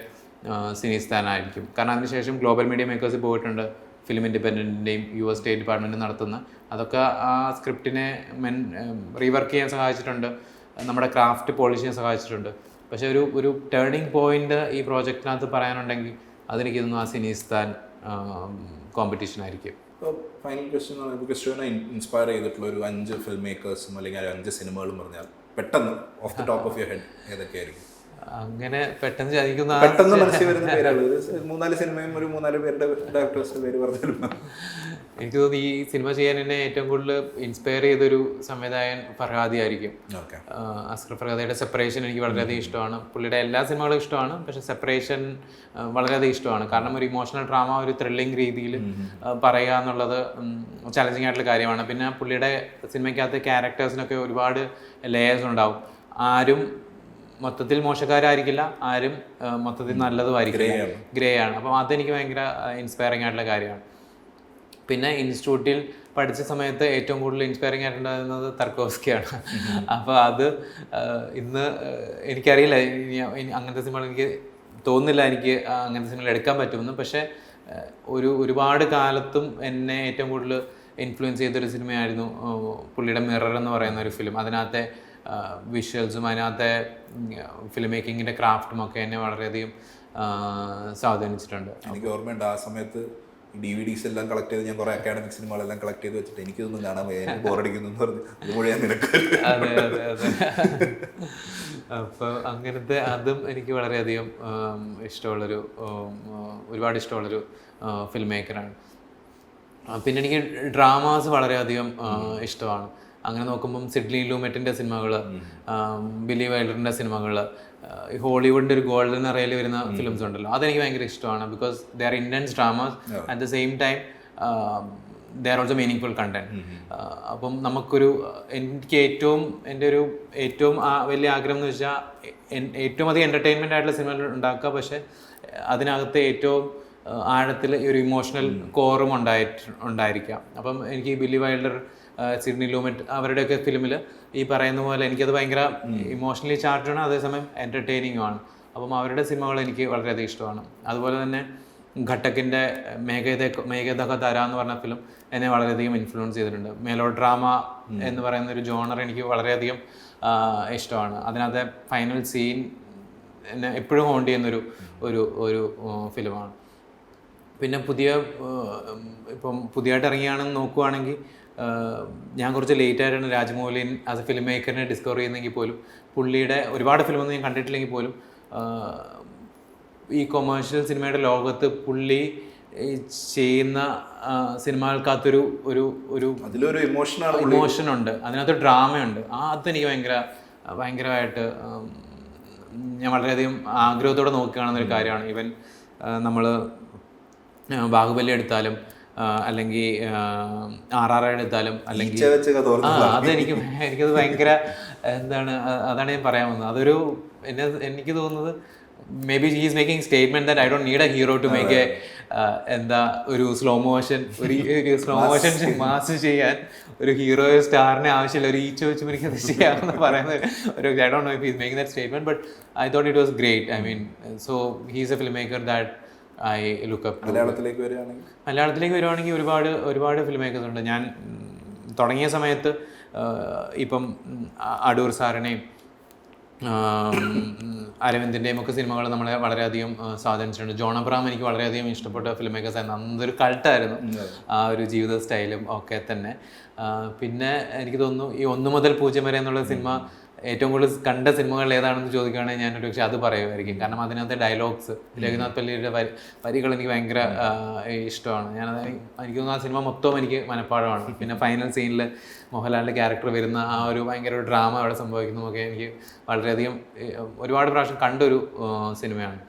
[SPEAKER 1] സിനിസ്ഥാൻ ആയിരിക്കും കാരണം അതിനുശേഷം ഗ്ലോബൽ മീഡിയ മേക്കേഴ്സിൽ പോയിട്ടുണ്ട്. ഫിലിം ഇൻഡിപെൻഡന്റിന്റെയും യു എസ് സ്റ്റേറ്റ് ഡിപ്പാർട്ട്മെന്റും നടത്തുന്ന. അതൊക്കെ ആ സ്ക്രിപ്റ്റിനെ മെൻ റീവർക്ക് ചെയ്യാൻ സഹായിച്ചിട്ടുണ്ട്. നമ്മുടെ ക്രാഫ്റ്റ് പോളിഷ് ചെയ്യാൻ സഹായിച്ചിട്ടുണ്ട്. പക്ഷേ ഒരു ഒരു ടേണിംഗ് പോയിന്റ് ഈ പ്രോജക്റ്റിനകത്ത് പറയാനുണ്ടെങ്കിൽ അതെനിക്ക് തോന്നുന്നു ആ സിനിസ്ഥാൻ കോമ്പറ്റീഷൻ ആയിരിക്കും.
[SPEAKER 2] ഇപ്പോൾ ഫൈനൽ ക്വസ്റ്റ്യൻ എന്ന് പറയുമ്പോൾ ക്രിസ്റ്റുവിനെ ഇൻസ്പയർ ചെയ്തിട്ടുള്ള ഒരു അഞ്ച് ഫിലിം മേക്കേഴ്സും അല്ലെങ്കിൽ അഞ്ച് സിനിമകളും പറഞ്ഞാൽ പെട്ടെന്ന് off the top of your head ഏതൊക്കെയായിരിക്കും?
[SPEAKER 1] അങ്ങനെ പെട്ടെന്ന് ചതിക്കുന്ന
[SPEAKER 2] പെട്ടെന്ന് മനസ്സിൽ വരുന്ന പേരാണ്. മൂന്നാൽ സിനിമയും ഒരു മൂന്നാൽ പേരുടെ ഡയറക്ടേഴ്സിന്റെ പേര് പറഞ്ഞാലും
[SPEAKER 1] എനിക്ക് തോന്നുന്നു ഈ സിനിമ ചെയ്യാൻ എന്നെ ഏറ്റവും കൂടുതൽ ഇൻസ്പയർ ചെയ്തൊരു സംവിധായകൻ ഫർഹാദി ആയിരിക്കും. അസ്കർ ഫർഹാദിയുടെ സെപ്പറേഷൻ എനിക്ക് വളരെയധികം ഇഷ്ടമാണ്. പുള്ളിയുടെ എല്ലാ സിനിമകളും ഇഷ്ടമാണ് പക്ഷെ സെപ്പറേഷൻ വളരെയധികം ഇഷ്ടമാണ്. കാരണം ഒരു ഇമോഷണൽ ഡ്രാമ ഒരു ത്രില്ലിംഗ് രീതിയിൽ പറയുക എന്നുള്ളത് ചലഞ്ചിങ് ആയിട്ടുള്ള കാര്യമാണ്. പിന്നെ പുള്ളിയുടെ സിനിമയ്ക്കകത്ത് ക്യാരക്ടേഴ്സിനൊക്കെ ഒരുപാട് ലേയേഴ്സ് ഉണ്ടാവും. ആരും മൊത്തത്തിൽ മോശക്കാരായിരിക്കില്ല ആരും മൊത്തത്തിൽ നല്ലതും ആയിരിക്കില്ല ഗ്രേ ആണ്. അപ്പം അതെനിക്ക് ഭയങ്കര ഇൻസ്പയറിംഗ് ആയിട്ടുള്ള കാര്യമാണ്. പിന്നെ ഇൻസ്റ്റിറ്റ്യൂട്ടിൽ പഠിച്ച സമയത്ത് ഏറ്റവും കൂടുതൽ ഇൻസ്പയറിംഗ് ആയിട്ടുണ്ടായിരുന്നത് തർക്കോസ്കിയാണ്. അപ്പോൾ അത് ഇന്ന് എനിക്കറിയില്ല. അങ്ങനത്തെ സിനിമകൾ എനിക്ക് തോന്നുന്നില്ല എനിക്ക് അങ്ങനത്തെ സിനിമകൾ എടുക്കാൻ പറ്റുമെന്ന്. പക്ഷേ ഒരു ഒരുപാട് കാലത്തും എന്നെ ഏറ്റവും കൂടുതൽ ഇൻഫ്ലുവൻസ് ചെയ്തൊരു സിനിമയായിരുന്നു പുള്ളിയുടെ മിറർ എന്ന് പറയുന്ന ഒരു ഫിലിം അതിനകത്തെ വിഷ്വൽസും അതിനകത്തെ ഫിലിം മേക്കിങ്ങിന്റെ ക്രാഫ്റ്റും ഒക്കെ എന്നെ വളരെയധികം സ്വാധീനിച്ചിട്ടുണ്ട്.
[SPEAKER 2] എനിക്ക് ഓർമ്മയുണ്ട് ആ സമയത്ത് ഡി വി ഡിസ് എല്ലാം കളക്ട് ചെയ്ത് ഞാൻ കുറെ അക്കാഡമിക് സിനിമകളെല്ലാം കളക്ട് ചെയ്ത് വെച്ചിട്ട് എനിക്കിതൊന്നും കാണാൻ എനിക്ക് ബോറടിക്കുന്നു എന്ന് പറഞ്ഞു. അത് മുഴുവൻ നിനക്ക്.
[SPEAKER 1] അതെ അതെ അതെ. അപ്പോൾ അങ്ങനത്തെ അതും എനിക്ക് വളരെയധികം ഇഷ്ടമുള്ളൊരു ഒരുപാട് ഇഷ്ടമുള്ളൊരു ഫിലിം മേക്കറാണ് പിന്നെ എനിക്ക് ഡ്രാമാസ് വളരെയധികം ഇഷ്ടമാണ്. അങ്ങനെ നോക്കുമ്പം സിഡ്ലി ലൂമെറ്റിന്റെ സിനിമകൾ ബിലി വൈൽഡറിന്റെ സിനിമകൾ ഹോളിവുഡിന്റെ ഒരു ഗോൾഡൻ അറയിൽ വരുന്ന ഫിലിംസ് ഉണ്ടല്ലോ. അതെനിക്ക് ഭയങ്കര ഇഷ്ടമാണ് because they are intense dramas at the same time they are also meaningful content അപ്പം നമുക്കൊരു എനിക്ക് ഏറ്റവും എന്റെ ഒരു ഏറ്റവും വലിയ ആഗ്രഹം എന്ന് വെച്ചാൽ ഏറ്റവും അധികം എന്റർടൈൻമെന്റ് ആയിട്ടുള്ള സിനിമകൾ ഉണ്ടാക്കുക. പക്ഷേ അതിനകത്ത് ഏറ്റവും ആഴത്തിൽ ഒരു ഇമോഷണൽ കോറും ഉണ്ടായിട്ട് ഉണ്ടായിരിക്കാം. അപ്പം എനിക്ക് ബില്ലി വൈൽഡർ സിഡ്നി ലൂമെറ്റ് അവരുടെയൊക്കെ ഫിലിമിൽ ഈ പറയുന്ന പോലെ എനിക്കത് ഭയങ്കര ഇമോഷണലി ചാർജാണ് അതേസമയം എന്റർടൈനിങ്ങും ആണ്. അപ്പം അവരുടെ സിനിമകൾ എനിക്ക് വളരെയധികം ഇഷ്ടമാണ്. അതുപോലെ തന്നെ ഘട്ടക്കിന്റെ മേഘത മേഘതൊക്കെ തരാന്ന് പറഞ്ഞ ഫിലിം എന്നെ വളരെയധികം ഇൻഫ്ലുവൻസ് ചെയ്തിട്ടുണ്ട്. മെലോ ഡ്രാമ എന്ന് പറയുന്ന ഒരു ജോണർ എനിക്ക് വളരെയധികം ഇഷ്ടമാണ്. അതിനകത്തെ ഫൈനൽ സീൻ എന്നെ എപ്പോഴും ഹോണ്ട് ചെയ്യുന്നൊരു ഒരു ഒരു ഫിലിമാണ് പിന്നെ പുതിയ ഇപ്പം പുതിയതായിട്ട് ഇറങ്ങിയാണെന്ന് നോക്കുവാണെങ്കിൽ ഞാൻ കുറച്ച് ലേറ്റ് ആയിട്ടാണ് രാജമൗലിൻ ആസ് എ ഫിലിം മേക്കറിനെ ഡിസ്കവർ ചെയ്യുന്നെങ്കിൽ പോലും പുള്ളിയുടെ ഒരുപാട് ഫിലിമൊന്നും ഞാൻ കണ്ടിട്ടില്ലെങ്കിൽ പോലും ഈ കൊമേഴ്ഷ്യൽ സിനിമയുടെ ലോകത്ത് പുള്ളി ചെയ്യുന്ന സിനിമകൾക്കകത്തൊരു ഒരു ഒരു
[SPEAKER 2] അതിലൊരു ഇമോഷനാണ്
[SPEAKER 1] ഇമോഷൻ ഉണ്ട്. അതിനകത്ത് ഡ്രാമയുണ്ട് ആ അതെനിക്ക് ഭയങ്കര ഭയങ്കരമായിട്ട് ഞാൻ വളരെയധികം ആഗ്രഹത്തോടെ നോക്കുകയാണെന്നൊരു കാര്യമാണ്. ഇവൻ നമ്മൾ ബാഹുബലി എടുത്താലും അല്ലെങ്കിൽ ആർ ആർ എടുത്താലും അല്ലെങ്കിൽ ആ അതെനിക്ക് എനിക്കത് ഭയങ്കര എന്താണ് അതാണ് ഞാൻ പറയാൻ വന്നത്. അതൊരു എന്നെ എനിക്ക് തോന്നുന്നത് maybe he's making statement that I don't need a hero to make a എന്താ ഒരു സ്ലോ മോഷൻ ഒരു ഒരു സ്ലോ മോഷൻ മാസ് ചെയ്യാൻ. ഒരു ഹീറോ സ്റ്റാറിനെ ആവശ്യമില്ല ഒരു ഈച്ച വെച്ച് എനിക്ക് അത് ചെയ്യാമെന്ന് പറയുന്നത് ഒരു I don't know if he's making that statement but I thought it was great I mean so he's a filmmaker that I look up
[SPEAKER 2] മലയാളത്തിലേക്ക് വരികയാണെങ്കിൽ?
[SPEAKER 1] മലയാളത്തിലേക്ക് വരുവാണെങ്കിൽ ഒരുപാട് ഒരുപാട് ഫിലിം മേക്കേഴ്സ് ഉണ്ട്. ഞാൻ തുടങ്ങിയ സമയത്ത് ഇപ്പം അടൂർ സാറിനെയും അരവിന്ദിന്റെയും ഒക്കെ സിനിമകൾ നമ്മളെ വളരെയധികം സ്വാധീനിച്ചിട്ടുണ്ട്. ജോൺ അബ്രാം എനിക്ക് വളരെയധികം ഇഷ്ടപ്പെട്ട ഫിലിം മേക്കേഴ്സ് ആയിരുന്നു. അന്നൊരു കൾട്ടായിരുന്നു ആ ഒരു ജീവിത സ്റ്റൈലും ഒക്കെ തന്നെ. പിന്നെ എനിക്ക് തോന്നുന്നു ഈ ഒന്ന് മുതൽ പൂജ്യം വരെ എന്നുള്ള സിനിമ ഏറ്റവും കൂടുതൽ കണ്ട സിനിമകൾ ഏതാണെന്ന് ചോദിക്കുകയാണെങ്കിൽ ഞാൻ ഒരു പക്ഷേ അത് പറയുമായിരിക്കും. കാരണം അതിനകത്തെ ഡയലോഗ്സ് രഘുനാഥ് പള്ളിയുടെ വരി വരികൾ എനിക്ക് ഭയങ്കര ഇഷ്ടമാണ്. ഞാൻ എനിക്ക് തോന്നുന്നു ആ സിനിമ മൊത്തം എനിക്ക് മനഃപ്പാടമാണ്. പിന്നെ ഫൈനൽ സീനിൽ മോഹൻലാലിന്റെ ക്യാരക്ടർ വരുന്ന ആ ഒരു ഭയങ്കര ഒരു ഡ്രാമ അവിടെ സംഭവിക്കുന്നതൊക്കെ എനിക്ക് വളരെയധികം ഒരുപാട് പ്രാവശ്യം കണ്ടൊരു സിനിമയാണ്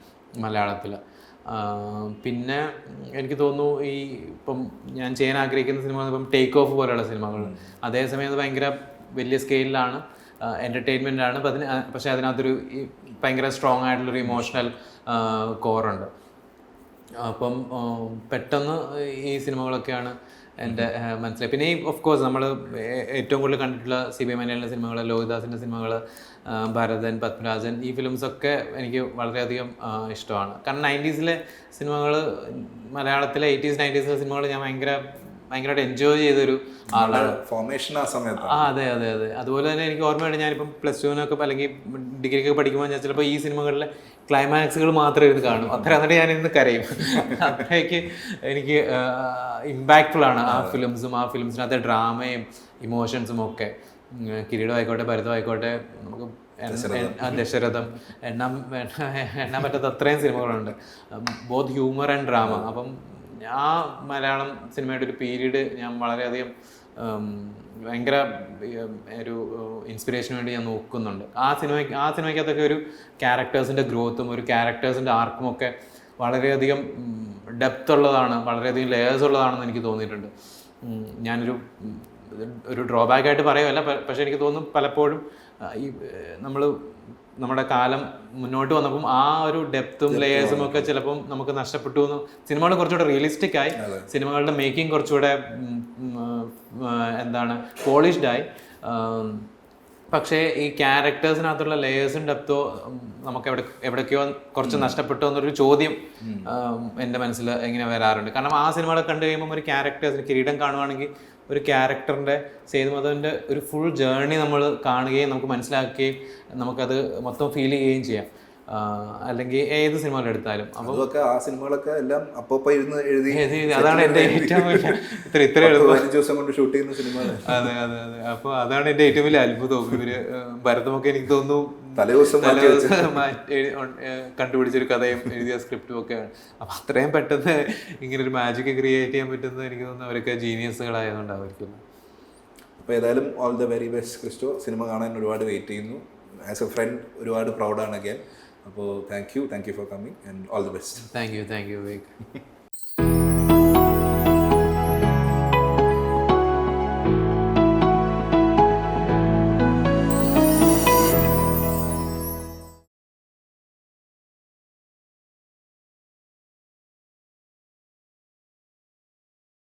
[SPEAKER 1] മലയാളത്തിൽ പിന്നെ എനിക്ക് തോന്നുന്നു ഈ ഇപ്പം ഞാൻ ചെയ്യാൻ ആഗ്രഹിക്കുന്ന സിനിമ ഇപ്പം ടേക്ക് ഓഫ് പോലെയുള്ള സിനിമകൾ. അതേസമയം അത് ഭയങ്കര വലിയ സ്കെയിലാണ് എന്റർടൈൻമെന്റ് ആണ്. അതിന് പക്ഷേ അതിനകത്തൊരു ഭയങ്കര സ്ട്രോങ് ആയിട്ടുള്ളൊരു ഇമോഷണൽ കോറുണ്ട് അപ്പം പെട്ടെന്ന് ഈ സിനിമകളൊക്കെയാണ് എന്റെ മനസ്സിലായി. പിന്നെ ഈ ഓഫ് കോഴ്സ് നമ്മൾ ഏറ്റവും കൂടുതൽ കണ്ടിട്ടുള്ള സി ബി മലയാളിന്റെ സിനിമകൾ ലോഹിദാസിന്റെ സിനിമകൾ ഭരതൻ പത്മരാജൻ ഈ ഫിലിംസൊക്കെ എനിക്ക് വളരെയധികം ഇഷ്ടമാണ്. കാരണം നയന്റീസിലെ സിനിമകൾ മലയാളത്തിലെ എയ്റ്റീസ് നയന്റീസിലെ സിനിമകൾ ഞാൻ ഭയങ്കര ഭയങ്കരമായിട്ട് എൻജോയ് ചെയ്തൊരു ആളാണ്.
[SPEAKER 2] ഫോർമേഷൻ ആ സമയത്ത്
[SPEAKER 1] ആ അതെ അതെ അതെ. അതുപോലെ തന്നെ എനിക്ക് ഓർമ്മയുണ്ട് ഞാനിപ്പം പ്ലസ് ടുവിനൊക്കെ അല്ലെങ്കിൽ ഡിഗ്രിക്കൊക്കെ പഠിക്കുമ്പോൾ ഞാൻ ചിലപ്പോൾ ഈ സിനിമകളിലെ ക്ലൈമാക്സുകൾ മാത്രമേ ഇരുന്ന് കാണും. അത്ര എന്നിട്ട് ഞാൻ ഇന്ന് കരയും. അത്രയ്ക്ക് എനിക്ക് ഇമ്പാക്റ്റ്ഫുൾ ആണ് ആ ഫിലിംസും ആ ഫിലിംസിനകത്തെ ഡ്രാമയും ഇമോഷൻസും ഒക്കെ. കിരീടം ആയിക്കോട്ടെ ഭരതം ആയിക്കോട്ടെ നമുക്ക് എണ്ണ- എണ്ണ- ദശരഥം എണ്ണാൻ എണ്ണാൻ പറ്റാത്ത അത്രയും സിനിമകളുണ്ട്. ബോത്ത് ഹ്യൂമർ ആൻഡ് ഡ്രാമ അപ്പം ആ മലയാളം സിനിമയുടെ ഒരു പീരീഡ് ഞാൻ വളരെയധികം ഭയങ്കര ഒരു ഇൻസ്പിറേഷന് വേണ്ടി ഞാൻ നോക്കുന്നുണ്ട്. ആ സിനിമ ആ സിനിമയ്ക്കകത്തൊക്കെ ഒരു ക്യാരക്ടേഴ്സിന്റെ ഗ്രോത്തും ഒരു ക്യാരക്ടേഴ്സിന്റെ ആർക്കും ഒക്കെ വളരെയധികം ഡെപ്ത് ഉള്ളതാണ് വളരെയധികം ലെയേഴ്സ് ഉള്ളതാണെന്ന് എനിക്ക് തോന്നിയിട്ടുണ്ട്. ഞാനൊരു ഒരു ഡ്രോബാക്ക് ആയിട്ട് പറയുമല്ല പക്ഷേ എനിക്ക് തോന്നുന്നു പലപ്പോഴും ഈ നമ്മൾ നമ്മുടെ കാലം മുന്നോട്ട് വന്നപ്പം ആ ഒരു ഡെപ്തും ലെയേഴ്സും ഒക്കെ ചിലപ്പം നമുക്ക് നഷ്ടപ്പെട്ടു എന്ന് സിനിമകൾ കുറച്ചുകൂടെ റിയലിസ്റ്റിക് ആയി. സിനിമകളുടെ മേക്കിംഗ് കുറച്ചുകൂടെ എന്താണ് പോളിഷ്ഡ് ആയി. പക്ഷേ ഈ ക്യാരക്ടേഴ്സിനകത്തുള്ള ലേയേഴ്സും ഡെപ്തോ നമുക്ക് എവിടെ എവിടേക്കോ കുറച്ച് നഷ്ടപ്പെട്ടു എന്നൊരു ചോദ്യം എന്റെ മനസ്സിൽ എങ്ങനെ വരാറുണ്ട്. കാരണം ആ സിനിമകളെ കണ്ടു കഴിയുമ്പോൾ ഒരു ക്യാരക്ടേഴ്സിന് കിരീടം കാണുവാണെങ്കിൽ ഒരു ക്യാരക്ടറിന്റെ സേതുമാധവന്റെ ഒരു ഫുൾ ജേർണി നമ്മൾ കാണുകയും നമുക്ക് മനസ്സിലാക്കുകയും നമുക്കത് മൊത്തം ഫീൽ ചെയ്യുകയും ചെയ്യാം. അല്ലെങ്കിൽ ഏത് സിനിമകൾ എടുത്താലും.
[SPEAKER 2] അതൊക്കെ ആ സിനിമകളൊക്കെ എല്ലാം അപ്പൊ ഇരുന്ന് എഴുതി
[SPEAKER 1] അതാണ് എന്റെ ഏറ്റവും വലിയ ഇത്ര ഇത്ര
[SPEAKER 2] ദിവസം കൊണ്ട് ഷൂട്ട് ചെയ്യുന്ന സിനിമകൾ
[SPEAKER 1] അതെ അതെ അതെ. അപ്പൊ അതാണ് എന്റെ ഏറ്റവും വലിയ അത്ഭുതം. ഇവർ ഭരതമൊക്കെ എനിക്ക് തോന്നുന്നു
[SPEAKER 2] തലേദിവസം
[SPEAKER 1] കണ്ടുപിടിച്ചൊരു കഥയും എഴുതിയ സ്ക്രിപ്റ്റും ഒക്കെ അപ്പൊ അത്രയും പെട്ടെന്ന് ഇങ്ങനെ ഒരു മാജിക് ക്രിയേറ്റ് ചെയ്യാൻ പറ്റുന്നത് എനിക്ക് തോന്നുന്നു അവരൊക്കെ ജീനിയസുകളായതുകൊണ്ടായിരിക്കും
[SPEAKER 2] അപ്പോൾ ഏതായാലും all the very best Christo. Cinema കാണാൻ ഒരുപാട് വെയിറ്റ് ചെയ്യുന്നു. ആസ് എ ഫ്രണ്ട് ഒരുപാട് പ്രൗഡാണ് അഗൈൻ അപ്പോൾ thank you thank you for coming and all the best
[SPEAKER 1] thank you thank you Vivek